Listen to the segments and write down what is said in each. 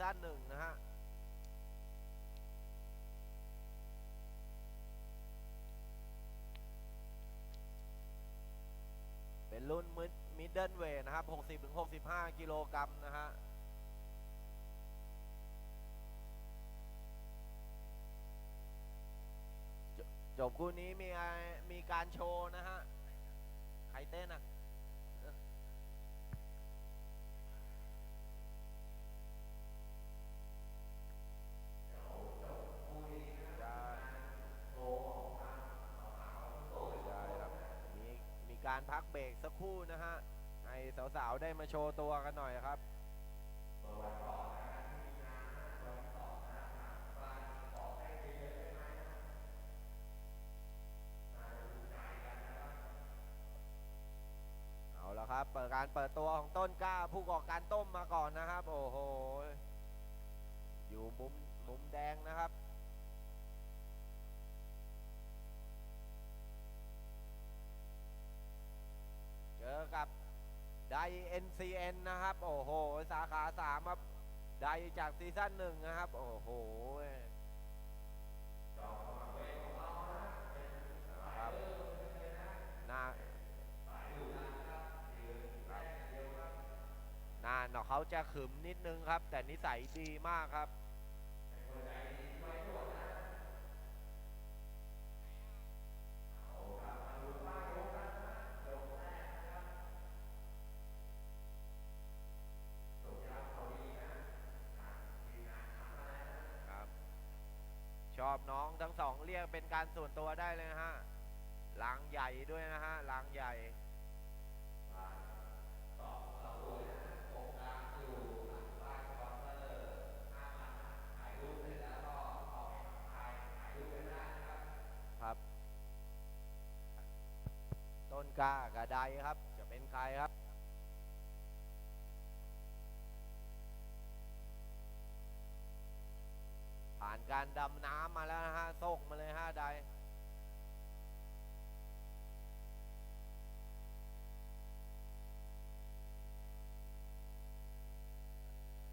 ซั่นหนึ่งนะฮะ เป็นรุ่นมิดเดิลเวทนะครับ 60-65 กิโลกรัมนะฮะจจบคู่นี้มีมีการโชว์นะฮะ ใครเต้นอะ พักเบรกสักครู่นะฮะให้สาวๆได้มาโชว์ตัวกันหน่อยครับเอาละครับ เปิดการเปิดตัวของต้นกล้า ผู้ก่อการต้มมาก่อนนะครับ โอ้โห อยู่มุมมุมแดงนะครับ กับได NCN นะครับ โอ้โห สาขาสามครับไดจากซีซั่นหนึ่งนะครับ โอ้โหครับน้าน้าเนาะเขาจะขึมนิดนึงครับ แต่นิสัยดีมากครับ อบน้องทั้งสองเรียกเป็นการส่วนตัวได้เลยนะฮะลางใหญ่ด้วยนะฮะลางใหญ่ครับ ต้นกล้ากระไดครับ จะเป็นใครครับ การดำน้ำมาแล้วนะฮะส่งมาเลยฮะได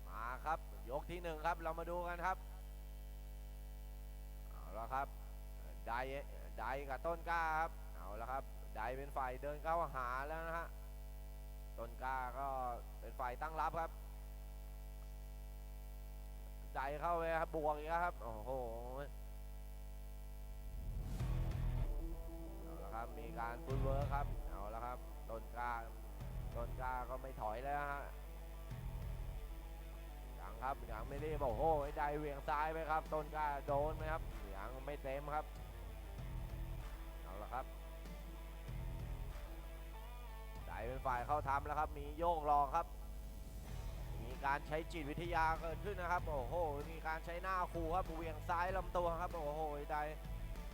มาครับ ยกที่หนึ่งครับเรามาดูกันครับเอาละครับไดไดกับต้นกล้าครับเอาละครับไดเป็นฝ่ายเดินเข้าหาแล้วนะฮะต้นกล้าก็เป็นฝ่ายตั้งรับครับ ไดเข้าไปครับบวกอีกแล้วครับ โอ้โหเอาละครับมีการฟุตเวิร์คครับเอาละครับต้นกล้าต้นกล้าก็ไม่ถอยแล้วฮะยังครับยังไม่ได้บอกโอ้โหไอ้เวียงซ้ายไปครับ ต้นกล้าโดนไหมครับยังไม่เต็มครับเอาละครับไดเป็นฝ่ายเข้าทำแล้วครับ มีโยกรอครับ การใช้จิตวิทยาเกิดขึ้นนะครับ โอ้โห มีการใช้หน้าคูครับเวียงซ้ายลำตัวครับ โอ้โหได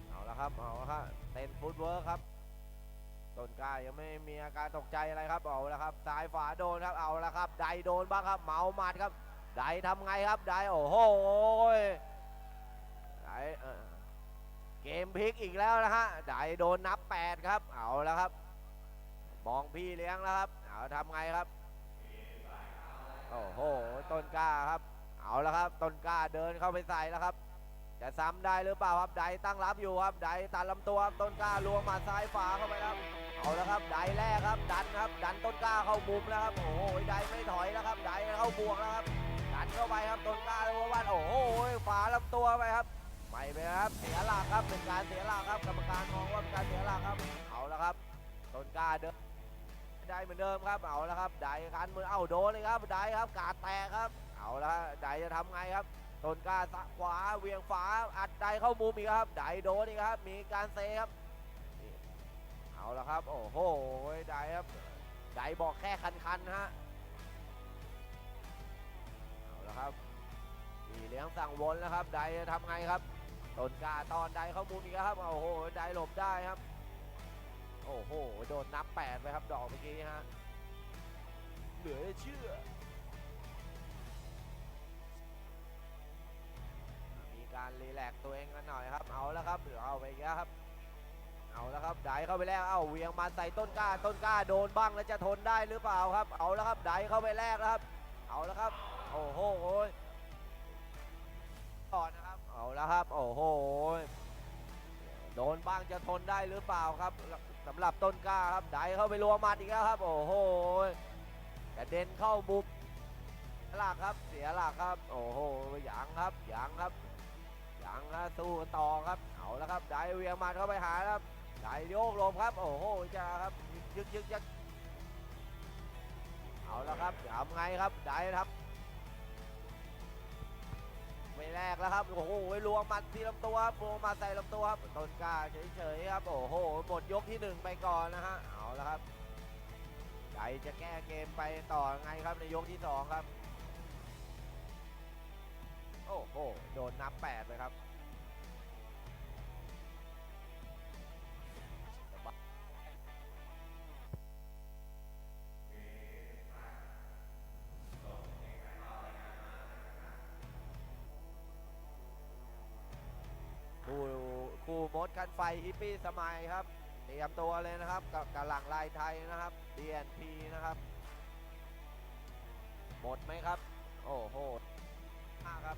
เอาละครับเอาละครับเต้นฟุตเวิร์คครับต้นกล้ายังไม่มีอาการตกใจอะไรครับเอาละครับซ้ายฝาโดนครับเอาละครับ ไดโดนบ้างครับ เมาหมัดครับไดทำไงครับไดโอ้โหไดเกมพลิกอีกแล้วนะฮะไดโดนนับแปดครับเอาละครับ มองพี่เลี้ยงแล้วครับเอาทำไงครับ โอ้โห ต้นกล้าครับ เอาแล้วครับ ต้นกล้าเดินเข้าไปใส่แล้วครับ จะซ้ำได้หรือเปล่าครับไดตั้งรับอยู่ครับไดตัดลำตัวครับต้นกล้าลวงมาซ้ายฝาเข้าไปครับ เอาแล้วครับไดแรกครับ ดันครับ ดันต้นกล้าเข้ามุมแล้วครับ โอ้โหไดไม่ถอยแล้วครับไดเข้าบวกแล้วครับ ดันเข้าไปครับ ต้นกล้าเลยว่าโอ้โหฝาลำตัวไปครับไม่ไปครับเสียหลักครับเป็นการเสียหลักครับกรรมการมองว่าเป็นการเสียหลักครับ เอาแล้วครับต้นกล้าเดิน ได้เหมือนเดิมครับเอาแล้วครับได้คันเหมือนเอาโดนเลยครับได้ครับกาดแตกครับเอาแล้วได้จะทำไงครับต้นกล้าสะขวาเวียงฝาอัดไดเข้ามุมอีกครับไดโดนอีกครับ มีการเซครับเอาแล้วครับ โอ้โหไดครับไดบอกแค่คันๆฮะเอาแล้วครับพี่เลี้ยงสั่งวนแล้วครับไดจะทำไงครับต้นกาตอนไดเข้ามุมอีกครับโอ้โหไดหลบได้ครับ โอ้โห โดนนับแปดไปครับดอกเมื่อกี้ฮะ เหลือเชื่อ มีการรีแลกตัวเองกันหน่อยครับ เอาแล้วครับเดี๋ยวเอาไปแล้วครับ เอาแล้วครับไดเข้าไปแล้ว เอาเวียงมาใส่ต้นกล้า ต้นกล้าโดนบ้างแล้วจะทนได้หรือเปล่าครับ เอาแล้วครับไดเข้าไปแรกแล้วครับ เอาแล้วครับ โอ้โหก่อนะครับ เอาแล้วครับ โอ้โห โดนบ้างจะทนได้หรือเปล่าครับสำหรับต้นกล้าครับไดเข้าไปรัวมัดอีกแล้วครับ โอ้โหกระเด็นเข้าบุบหลักครับเสียหลักครับ โอ้โหยังครับยังครับยังนะสู้ต่อครับเอาแล้วครับไดเวียงมัดเข้าไปหาครับไดโยกลมครับ โอ้โหจะครับยึกยึกยึกเอาแล้วครับทำไงครับไดครับ ไม่แรกแล้วครับ โอ้โหรวงมัดที่ลำตัวครับรวงมาใส่ลำตัวครับต้นกล้าเฉยๆครับ โอ้โห หมดยกที่หนึ่งไปก่อนนะฮะ เอาละครับใจจะแก้เกมไปต่อไงครับในยกที่สองครับ โอ้โห โดนนับแปดเลยครับ ดกันไฟฮิปปี้สมัยครับเตรียมตัวเลยนะครับกับกบหลังลายไทยนะครับ DNP นะครับ หมดไหมครับ โอ้โหมากครับ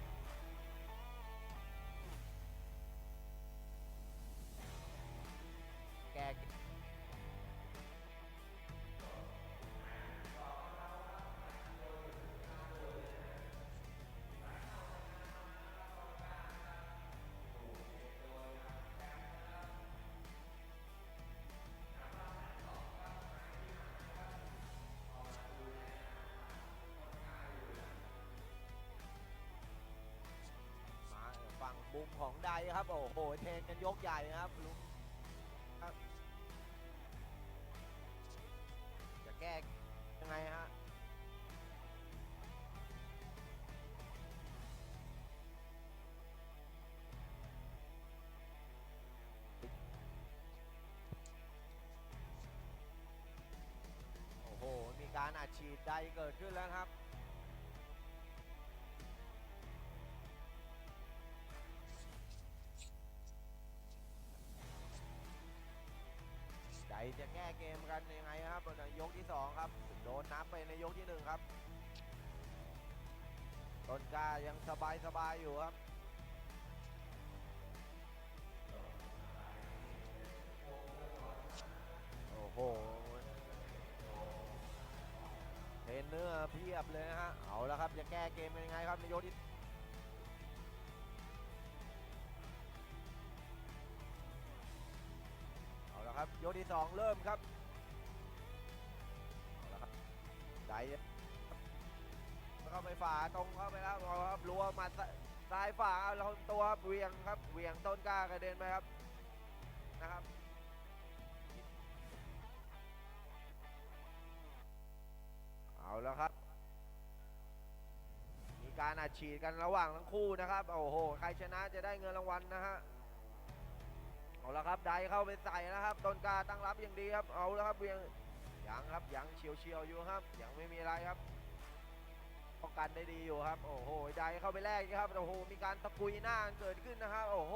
ของใดครับ โอ้โหเทนกันยกใหญ่นะครับลุงครับจะแก้ยังไงฮะโอ้โห มีการอัดฉีดใดเกิดขึ้นแล้วครับ จจะแก้เกมกันยังไงครับในยกที่สองครับโดนนับไปในยกที่หนึ่งครับต้นกล้ายังสบายสบายอยู่ครับโอ้โหเทรนเนอร์เพียบเลยนะฮะเอาแล้วครับจะแก้เกมยังไงครับในยกที่ ครับยกที่สองเริ่มครับเอาละครับใจเข้าไปฝ่าตรงเข้าไปแล้วเอครับรัวมาซ้ายฝ่าเอาลำตัวครับเวียงครับเวียงต้นกล้ากระเด็นไปครับนะครับเอาแล้วครับ มีการอัดฉีดกันระหว่างทั้งคู่นะครับ โอ้โห ใครชนะจะได้เงินรางวัลนะฮะ เอาละครับได้เข้าไปใส่นะครับต้นกาตั้งรับอย่างดีครับเอาล้วครับเวียงยังครับยังเฉียวเฉียวๆอยู่ครับยังไม่มีอะไรครับป้องกันได้ดีอยู่ครับ โอ้โหได้เข้าไปแรกนะครับโอ้โหมีการตะกุยหน้าเกิดขึ้นนะครับ โอ้โห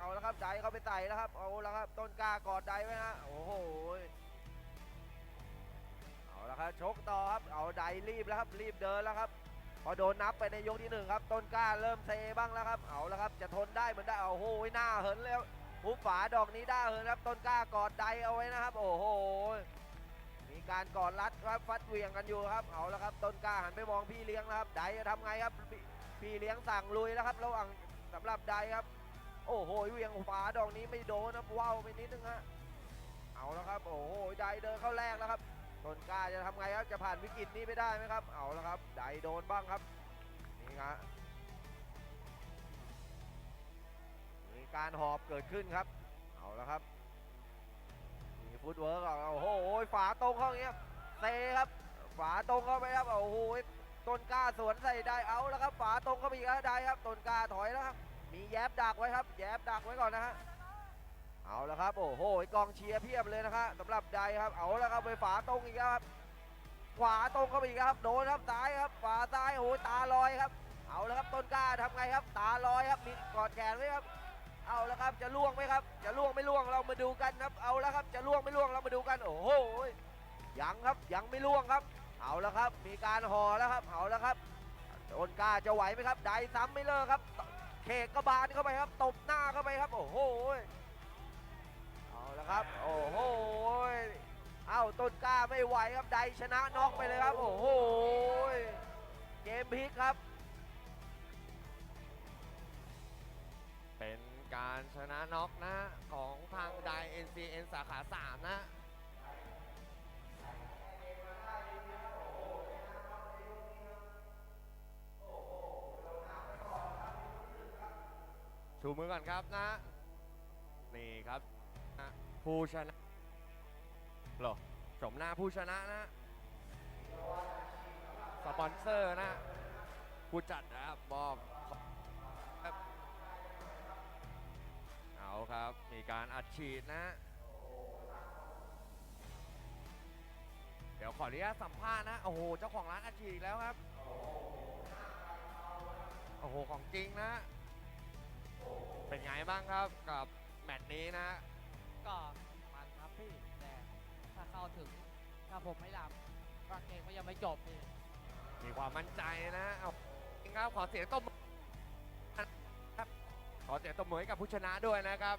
เอาล้วครับได้เข้าไปใส่แล้วครับเอาล้วครับต้นกล้ากอดได้ไว้นะโอ้โหเอาละครับชกต่อครับเอาไดรีบแล้วครับรีบเดินแล้วครับพอโดนนับไปในยกที่หนึ่งครับต้นกล้าเริ่มเซบ้างแล้วครับเอาล้วครับจะทนได้เหมือนได้เอาโอ้โหหน้าเหินแล้ว หุบฝาดอกนี้ได้เลยครับต้นกล้ากอดใดเอาไว้นะครับ โอ้โห มีการกอดรัดครับฟัดเหวียงกันอยู่ครับเอาแล้วครับ ต้นกล้าหันไปมองพี่เลี้ยงนะครับใดจะทำไงครับพี่เลี้ยงสั่งลุยแล้วครับระหว่างสำหรับใดครับ โอ้โหเหวียงฝาดอกนี้ไม่โดนนะว้าวไปนิดนึงฮะเอาแล้วครับ โอ้โหใดเดินเข้าแรกแล้วครับต้นกล้าจะทำไงครับจะผ่านวิกฤตนี้ไปได้ไหมครับ เอาแล้วครับใดโดนบ้างครับนี่ฮะมี การหอบเกิดขึ้นครับ เอาแล้วครับมีฟุตเวิร์กเอาโอ้โหฝาตรงเข้าอย่างเงี้ยเตะครับฝาตรงเข้าไปครับโอ้โหต้นกล้าสวนใส่ได้เอาแล้วครับ ฝาตรงเข้าไปอีกได้ครับต้นกล้าถอยแล้วครับมีแยบดักไว้ครับ แยบดักไว้ก่อนนะฮะเอาแล้วครับ โอ้โหกองเชียร์เพียบเลยนะครับสำหรับใดครับเอาแล้วครับไปฝาตรงอีกครับขวาตรงเข้าไปอีกครับโดนครับซ้ายครับฝาซ้ายโอ้โหตาลอยครับเอาแล้วครับต้นกล้าทำไงครับ ตาลอยครับมีกอดแขนไว้ครับ เอาแล้วครับจะล่วงไหมครับ จะล่วงไม่ล่วงเรามาดูกันครับ เอาแล้วครับจะล่วงไม่ล่วงเรามาดูกันโอ้โหยังครับยังไม่ล่วงครับ เอาแล้วครับ มีการห่อแล้วครับเอาแล้วครับต้นกล้าจะไหวไหมครับได้ซ้ำไม่เลิกครับเคกกระบาลเข้าไปครับตบหน้าเข้าไปครับ โอ้โหเอาและครับ โอ้โหเอ้าต้นกล้าไม่ไหวครับใดชนะน็อกไปเลยครับ โอ้โหเกมพลิกครับ การชนะน็อกนะของทางได NCN สาขา 3 นะชูมือก่อนครับนะ นี่ครับผู้ชนะหรอชมหน้าผู้ชนะนะ สปอนเซอร์นะ ผู้จัดนะครับมอบ ครับ มีการอัดฉีดนะ เดี๋ยวขออนุญาตสัมภาษณ์นะ โอ้โห เจ้าของร้านอัดฉีดอีกแล้วครับ โอ้โห ของจริงนะ เป็นไงบ้างครับกับแมตช์นี้นะ ก็มันครับพี่แต่ถ้าเข้าถึงถ้าผมไม่หลับก็เกมก็ยังไม่จบพี่มีความมั่นใจนะ เอาจริงครับ ขอเสียงตบมือครับ ขอเสียงตบมือให้กับผู้ชนะด้วยนะครับ